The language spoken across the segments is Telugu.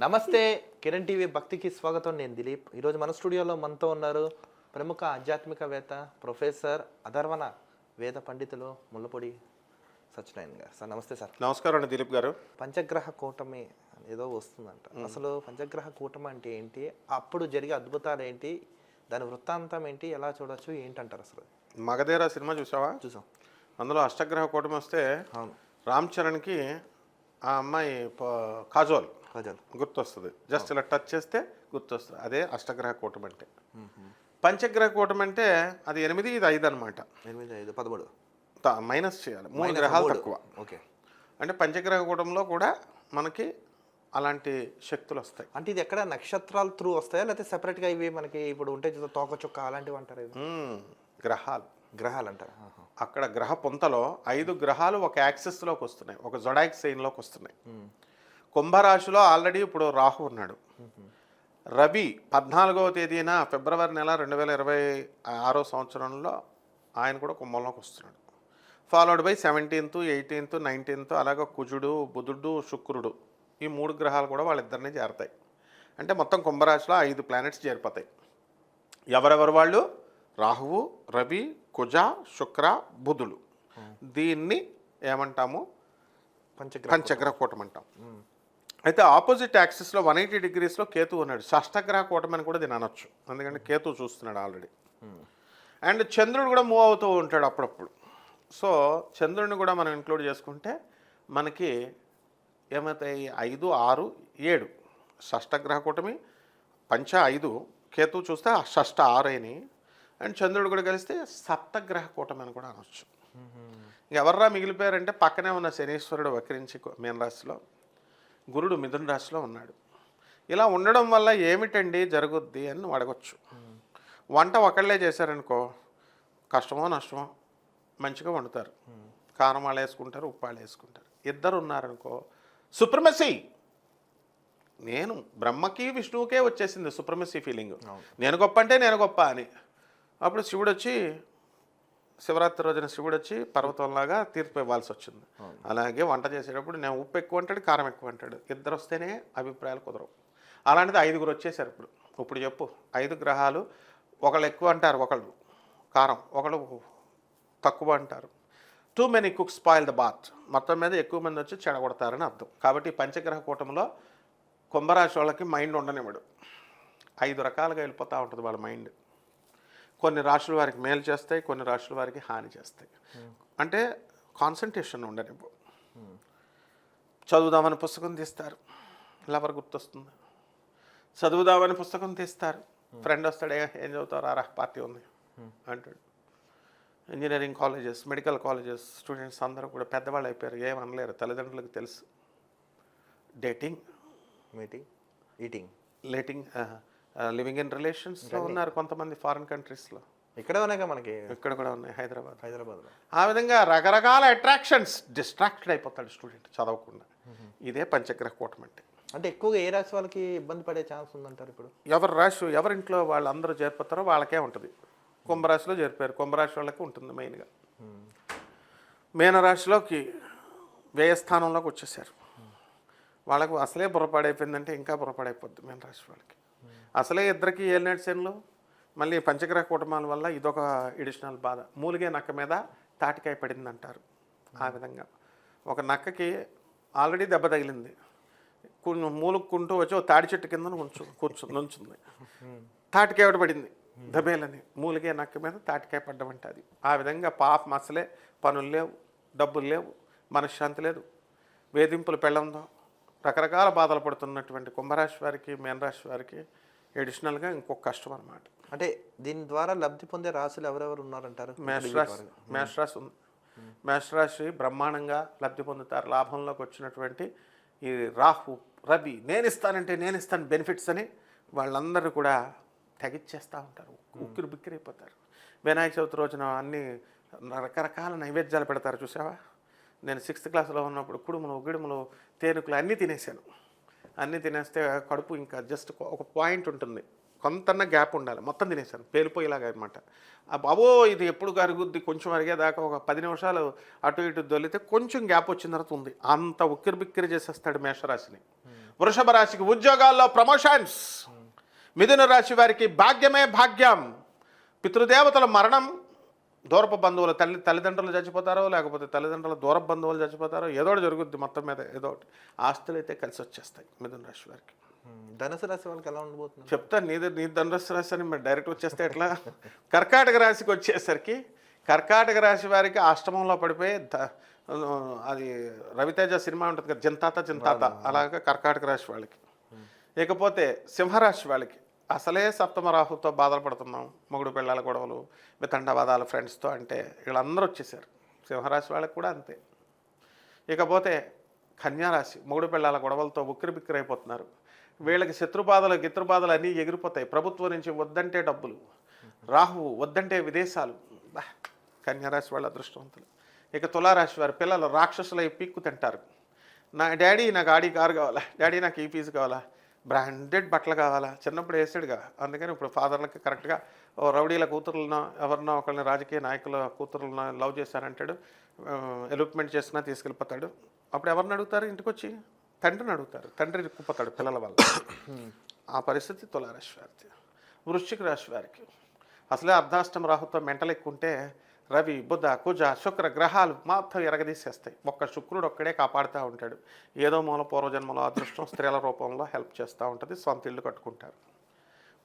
నమస్తే కిరణ్ టీవీ భక్తికి స్వాగతం. నేను దిలీప్. ఈరోజు మన స్టూడియోలో మనతో ఉన్నారు ప్రముఖ ఆధ్యాత్మికవేత్త ప్రొఫెసర్ అధర్వణ వేద పండితులు ముల్లపొడి సత్యనారాయణ గారు. సార్ నమస్తే సార్. నమస్కారం అండి దిలీప్ గారు. పంచగ్రహ కూటమి ఏదో వస్తుందంట. అసలు పంచగ్రహ కూటమి అంటే ఏంటి? అప్పుడు జరిగే అద్భుతాలు ఏంటి? దాని వృత్తాంతం ఏంటి? ఎలా చూడొచ్చు? ఏంటంటారు అసలు? మగధీర సినిమా చూసావా? చూసాం. అందులో అష్టగ్రహ కూటమి వస్తే అవును. రామ్ చరణ్కి ఆ అమ్మాయి ప- కాజోల్ గుర్తొస్తుంది. జస్ట్ ఇలా టచ్ చేస్తే గుర్తొస్తుంది. అదే అష్టగ్రహ కూటమి అంటే. పంచగ్రహ కూటమి అంటే అది ఎనిమిది ఇది ఐదు అనమాట ఎనిమిది ఐదు పదమూడు. మైనస్ చేయాలి. మూడు గ్రహాలు. తక్కువ. ఓకే. అంటే పంచగ్రహ కూటంలో కూడా మనకి అలాంటి శక్తులు వస్తాయి. అంటే ఇది ఎక్కడ నక్షత్రాల త్రూ వస్తాయా? లేకపోతే సెపరేట్గా ఇవి మనకి ఇప్పుడు ఉంటే తోక చుక్క అలాంటివి అంటారు. గ్రహాలు. గ్రహాలు అంటారు. అక్కడ గ్రహ పొంతలో ఐదు గ్రహాలు ఒక యాక్సిస్లోకి వస్తున్నాయి. ఒక జొడాక్ సైన్లోకి వస్తున్నాయి. కుంభరాశిలో ఆల్రెడీ ఇప్పుడు రాహు ఉన్నాడు. రవి పద్నాలుగవ తేదీన ఫిబ్రవరి నెల రెండు వేల ఇరవై ఆరో సంవత్సరంలో ఆయన కూడా కుంభంలోకి వస్తున్నాడు. Followed by seventeenth eighteenth nineteenth అలాగే కుజుడు బుధుడు శుక్రుడు ఈ మూడు గ్రహాలు కూడా వాళ్ళిద్దరిని చేరతాయి. అంటే మొత్తం కుంభరాశిలో ఐదు ప్లానెట్స్ చేరిపోతాయి. ఎవరెవరు వాళ్ళు? రాహువు రవి కుజ శుక్ర బుధులు దీన్ని ఏమంటాము? పంచగ్రహ పంచగ్రహ కూటమి అంటాం. అయితే ఆపోజిట్ యాక్సిస్లో వన్ ఎయిటీ డిగ్రీస్లో కేతు ఉన్నాడు. షష్టగ్రహ కూటమి అని కూడా దీని అనొచ్చు. ఎందుకంటే కేతు చూస్తున్నాడు ఆల్రెడీ. అండ్ చంద్రుడు కూడా మూవ్ అవుతూ ఉంటాడు అప్పుడప్పుడు. సో చంద్రుడిని కూడా మనం ఇంక్లూడ్ చేసుకుంటే మనకి ఏమవుతాయి? ఐదు ఆరు ఏడు. షష్టగ్రహ కూటమి పంచ ఐదు. కేతు చూస్తే షష్ట ఆరు అయినాయి అండ్ చంద్రుడు కూడా కలిస్తే సప్తగ్రహ కూటమి అని కూడా అనొచ్చు. ఎవర్రా మిగిలిపోయారంటే పక్కనే ఉన్న శనీశ్వరుడు వక్రించి మీనరాశిలో. గురుడు మిథున రాశిలో ఉన్నాడు. ఇలా ఉండడం వల్ల ఏమిటండి జరుగుద్ది అని నువ్వు అడగొచ్చు. వంట ఒకళ్ళే చేశారనుకో కష్టమో నష్టమో మంచిగా వండుతారు. కారం వాళ్ళు వేసుకుంటారు ఉప్పు వాళ్ళు వేసుకుంటారు. ఇద్దరు ఉన్నారనుకో సుప్రమసీ! నేను బ్రహ్మకి విష్ణువుకే వచ్చేసింది సుప్రమసీ ఫీలింగ్. నేను గొప్ప అంటే నేను గొప్ప అని. అప్పుడు శివుడు వచ్చి శివరాత్రి రోజున శివుడు వచ్చి పర్వతంలాగా తీర్పు ఇవ్వాల్సి వచ్చింది. అలాగే వంట చేసేటప్పుడు నేను ఉప్పు ఎక్కువ అంటాడు కారం ఎక్కువ అంటాడు. ఇద్దరు వస్తేనే అభిప్రాయాలు కుదరవు. అలాంటిది ఐదుగురు వచ్చేసారు ఇప్పుడు. ఇప్పుడు చెప్పు ఐదు గ్రహాలు ఒకళ్ళు ఎక్కువ అంటారు ఒకళ్ళు కారం ఒకళ్ళు తక్కువ అంటారు. Too many cook spoil the bath మొత్తం మీద ఎక్కువ మంది వచ్చి చెడగొడతారని అర్థం. కాబట్టి పంచగ్రహ కూటమిలో కుంభరాశి వాళ్ళకి మైండ్ ఉండనివ్వడు. ఐదు రకాలుగా వెళ్ళిపోతూ ఉంటుంది వాళ్ళ మైండ్ కొన్ని రాశుల వారికి మేలు చేస్తాయి కొన్ని రాశుల వారికి హాని చేస్తాయి. అంటే కాన్సన్ట్రేషన్ ఉండనివ్వు చదువుదామని పుస్తకం తీస్తారు లవర్ గుర్తొస్తుంది. చదువుదామని పుస్తకం తీస్తారు. ఫ్రెండ్ వస్తాడే ఏం చదువుతారు రా పార్టీ ఉంది. అంటాడు. Engineering colleges medical colleges students అందరూ కూడా పెద్దవాళ్ళు అయిపోయారు. ఏం అనలేరు తల్లిదండ్రులకు తెలుసు. Dating meeting eating లేటింగ్ living in రిలేషన్స్లో ఉన్నారు కొంతమంది ఫారిన్ కంట్రీస్లో ఇక్కడే ఉన్నాయిగా మనకి? ఇక్కడ కూడా ఉన్నాయి హైదరాబాద్. హైదరాబాద్లో. ఆ విధంగా రకరకాల అట్రాక్షన్స్ డిస్ట్రాక్టెడ్ అయిపోతాడు స్టూడెంట్ చదవకుండా. ఇదే పంచగ్రహ కూటమి అంటే అంటే ఎక్కువగా ఏ రాశి వాళ్ళకి ఇబ్బంది పడే ఛాన్స్ ఉందంటారు ఇప్పుడు? ఎవరి రాశి ఎవరింట్లో వాళ్ళందరూ చేరిపోతారో వాళ్ళకే ఉంటుంది. కుంభరాశిలో చేరిపోయారు. కుంభరాశి వాళ్ళకి ఉంటుంది మెయిన్గా మీనరాశిలోకి వ్యయస్థానంలోకి వచ్చేసారు. వాళ్ళకు అసలే బుర్రపాడైపోయిందంటే ఇంకా బుర్రపాడైపోద్ది మీనరాశి వాళ్ళకి. అసలే ఇద్దరికి ఏలినాటి శనులు. మళ్ళీ పంచగ్రహ కుటుంబాల వల్ల ఇదొక ఎడిషనల్ బాధ. మూలిగే నక్క మీద తాటికాయ పడింది అంటారు ఆ విధంగా. ఒక నక్కకి ఆల్రెడీ దెబ్బ తగిలింది. మూలుక్కుంటూ వచ్చి ఓ తాడి చెట్టు కింద ఉంచు కూర్చు నుంచుంది. తాటికాయ ఒకటి పడింది. దబేలని మూలిగే నక్క మీద తాటికాయ పడ్డమంటే అది ఆ విధంగా పాపం అసలే పనులు లేవు డబ్బులు లేవు మనశ్శాంతి లేదు. వేధింపులు పెళ్ళందో రకరకాల బాధలు పడుతున్నటువంటి కుంభరాశి వారికి మీనరాశి వారికి ఎడిషనల్గా ఇంకొక కష్టం అనమాట అంటే దీని ద్వారా లబ్ధి పొందే రాశులు ఎవరెవరు ఉన్నారంటారు? మేషరాశి మేషరాశి ఉంది. మేషరాశి బ్రహ్మాండంగా లబ్ధి పొందుతారు. లాభంలోకి వచ్చినటువంటి ఈ రాహు రవి నేను ఇస్తానంటే నేను ఇస్తాను బెనిఫిట్స్ అని వాళ్ళందరూ కూడా తెగిచ్చేస్తూ ఉంటారు. ఉక్కిరి బిక్కిరైపోతారు వినాయక చవితి రోజున అన్ని రకరకాల నైవేద్యాలు పెడతారు చూసావా? నేను సిక్స్త్ క్లాస్లో ఉన్నప్పుడు కుడుములు గిడుములు తేనుకులు అన్నీ తినేసాను అన్నీ తినేస్తే కడుపు ఇంకా జస్ట్ ఒక పాయింట్ ఉంటుంది. కొంతన్న గ్యాప్ ఉండాలి. మొత్తం తినేసాను పేలిపోయేలాగా అనమాట బాబో ఇది ఎప్పుడు అరుగుద్ది కొంచెం అరిగేదాకా ఒక పది నిమిషాలు అటు ఇటు దొల్లితే కొంచెం గ్యాప్ వచ్చిన తర్వాత ఉంది. అంత ఉక్కిరి బిక్కిరి చేసేస్తాడు మేషరాశిని. వృషభ రాశికి ఉద్యోగాల్లో ప్రమోషన్స్. మిథున రాశి వారికి భాగ్యమే భాగ్యం. పితృదేవతల మరణం. దూరపు బంధువులు తల్లి తల్లిదండ్రులు చచ్చిపోతారో లేకపోతే తల్లిదండ్రుల దూర బంధువులు చచ్చిపోతారో ఏదో ఒకటి జరుగుద్ది మొత్తం మీద ఏదో ఒకటి. ఆస్తులు అయితే కలిసి వచ్చేస్తాయి మిథున రాశి వారికి. ధనుసు రాశి వాళ్ళకి ఎలా ఉండబోతుంది? చెప్తాను నీది నీ ధనుసు రాశి అని మరి డైరెక్ట్ వచ్చేస్తే ఎట్లా? కర్కాటక రాశికి వచ్చేసరికి కర్కాటక రాశి వారికి అష్టమంలో పడిపోయి అది రవితేజ సినిమా ఉంటుంది కదా జంతాత జంతాత అలాగా కర్కాటక రాశి వాళ్ళకి. ఇకపోతే సింహరాశి వాళ్ళకి. అసలే సప్తమ రాహుతో బాధపడుతున్నాం. మొగుడు పిల్లల గొడవలు వితండవాదాలు ఫ్రెండ్స్తో అంటే వీళ్ళందరూ వచ్చేసారు సింహరాశి వాళ్ళకి కూడా అంతే. ఇకపోతే కన్యారాశి మొగుడు పిల్లల గొడవలతో ఉక్కిరిబిక్కిరైపోతున్నారు. వీళ్ళకి శత్రుబాధలు గిత్రుబాధలు అన్నీ ఎగిరిపోతాయి. ప్రభుత్వం నుంచి వద్దంటే డబ్బులు రాహువు వద్దంటే విదేశాలు. కన్యారాశి వాళ్ళ అదృష్టవంతులు. ఇక తులారాశి వారి పిల్లలు రాక్షసులై పీక్కు తింటారు. నా డాడీ నాకు ఆడి కారు కావాలా? డాడీ నాకు ఈ ఫీజు కావాలా? బ్రాండెడ్ బట్టలు కావాలా? చిన్నప్పుడు వేసాడుగా అందుకని ఇప్పుడు ఫాదర్లకి కరెక్ట్గా ఓ రౌడీల కూతురులను ఎవరినో ఒకళ్ళని రాజకీయ నాయకుల కూతురులను లవ్ చేశారంటాడు ఎలిప్మెంట్ చేసినా తీసుకెళ్ళిపోతాడు. అప్పుడు ఎవరిని అడుగుతారు ఇంటికి వచ్చి తండ్రిని అడుగుతారు. తండ్రి ఇరుక్కుపోతాడు పిల్లల వల్ల. ఆ పరిస్థితి తులారాశి వారికి వృశ్చిక రాశి వారికి. అసలే అర్ధాష్టమ రాహుతో మెంటలు ఎక్కుంటే రవి బుధ కుజ శుక్ర గ్రహాలు మొత్తం ఎరగదీసేస్తాయి. ఒక్క శుక్రుడు ఒక్కడే కాపాడుతూ ఉంటాడు. ఏదో మూల పూర్వజన్మలో అదృష్టం స్త్రీల రూపంలో హెల్ప్ చేస్తూ ఉంటుంది సొంత ఇల్లు కట్టుకుంటారు.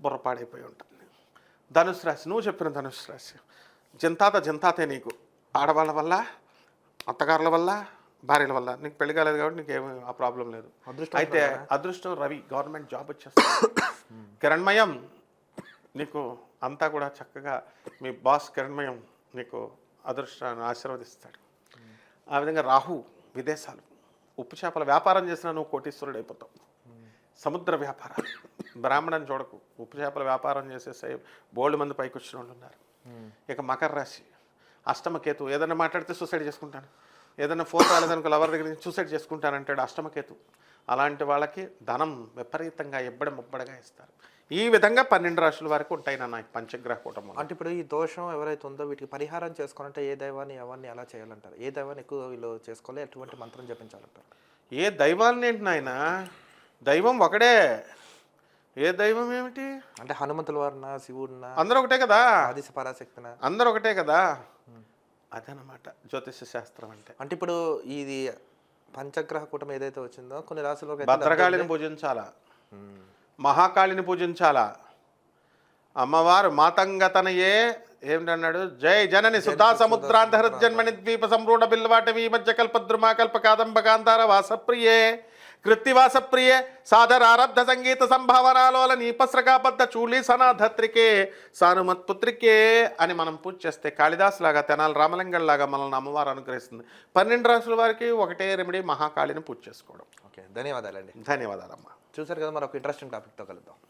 బుర్రపాడైపోయి ఉంటుంది. ధనుసు రాశి నువ్వు చెప్పిన ధనుసు రాశి. జింతాత జింతాతే నీకు. ఆడవాళ్ళ వల్ల అత్తగారుల వల్ల భార్యల వల్ల. నీకు పెళ్ళి కాలేదు కాబట్టి నీకు ఏమి ఆ ప్రాబ్లం లేదు. అదృష్టం అయితే అదృష్టం రవి గవర్నమెంట్ జాబ్ వచ్చేస్తుంది. కిరణ్మయం నీకు అంతా కూడా చక్కగా మీ బాస్ కిరణ్మయం నీకు అదృష్టాన్ని ఆశీర్వదిస్తాడు. ఆ విధంగా రాహు విదేశాలు ఉప్పు చేపల వ్యాపారం చేసినా నువ్వు కోటీశ్వరుడు అయిపోతావు. సముద్ర వ్యాపారం బ్రాహ్మణని చూడకు. ఉప్పు చేపల వ్యాపారం చేసేసే బోల్డ్ మంది పైకి వచ్చిన వాళ్ళు ఉన్నారు. ఇక మకర రాశి. అష్టమకేతు ఏదైనా మాట్లాడితే సూసైడ్ చేసుకుంటాను ఏదైనా ఫోన్ రాలేదనుకో లవర్ దగ్గర నుంచి సూసైడ్ చేసుకుంటానంటాడు అష్టమకేతు అలాంటి వాళ్ళకి ధనం విపరీతంగా ఎబ్బడి ముబ్బడిగా ఇస్తారు. ఈ విధంగా పన్నెండు రాశుల వరకు ఉంటాయి నా ఈ పంచగ్రహ కుటుంబం అంటే ఇప్పుడు ఈ దోషం ఎవరైతే ఉందో వీటికి పరిహారం చేసుకోవాలంటే ఏ దైవాన్ని ఎవరిని ఎలా చేయాలంటారు? ఏ దైవాన్ని ఎక్కువ వీళ్ళు చేసుకోవాలి ఎటువంటి మంత్రం జపించాలంటారు? ఏ దైవాన్ని ఏంటి నాయన? దైవం ఒకడే. ఏ దైవం ఏమిటి? అంటే హనుమంతుల వారిన శివుడిన? అందరూ ఒకటే కదా? ఆదిశ పరాశక్తిన? అందరూ ఒకటే కదా? అదనమాట జ్యోతిష శాస్త్రం అంటే. అంటే ఇప్పుడు ఇది పంచగ్రహ కూటమి ఏదైతే వచ్చిందో కొన్ని రాశుల్లో భద్రకాళిని పూజించాలా? మహాకాళిని పూజించాలా? అమ్మవారు మాతంగతనయే ఏమిటన్నాడు? జై జనని సుధా సముద్రాంత హృజ్జన్మని ద్వీప సంరూఢ బిల్వాటవీ మధ్య కల్పద్రుమా కల్ప కాదంబ కాంతార వాసప్రియే కృత్తివాసప్రియే సాధరారబ్ధ సంగీత సంభావనాలోల నీపస్రకాబద్ధ చూళి సనాధత్రికే సానుమత్పుత్రికే అని మనం పూజ చేస్తే కాళిదాస్ లాగా తెనాలి రామలింగం లాగా మనల్ని అమ్మవారు అనుగ్రహిస్తుంది. పన్నెండు రాసుల వారికి ఒకటే రెమెడీ మహాకాళిని పూజ చేసుకోవడం. ఓకే ధన్యవాదాలండి. ధన్యవాదాలమ్మా. చూసారు కదా మరొక ఇంట్రెస్టింగ్ టాపిక్తో కలుద్దాం.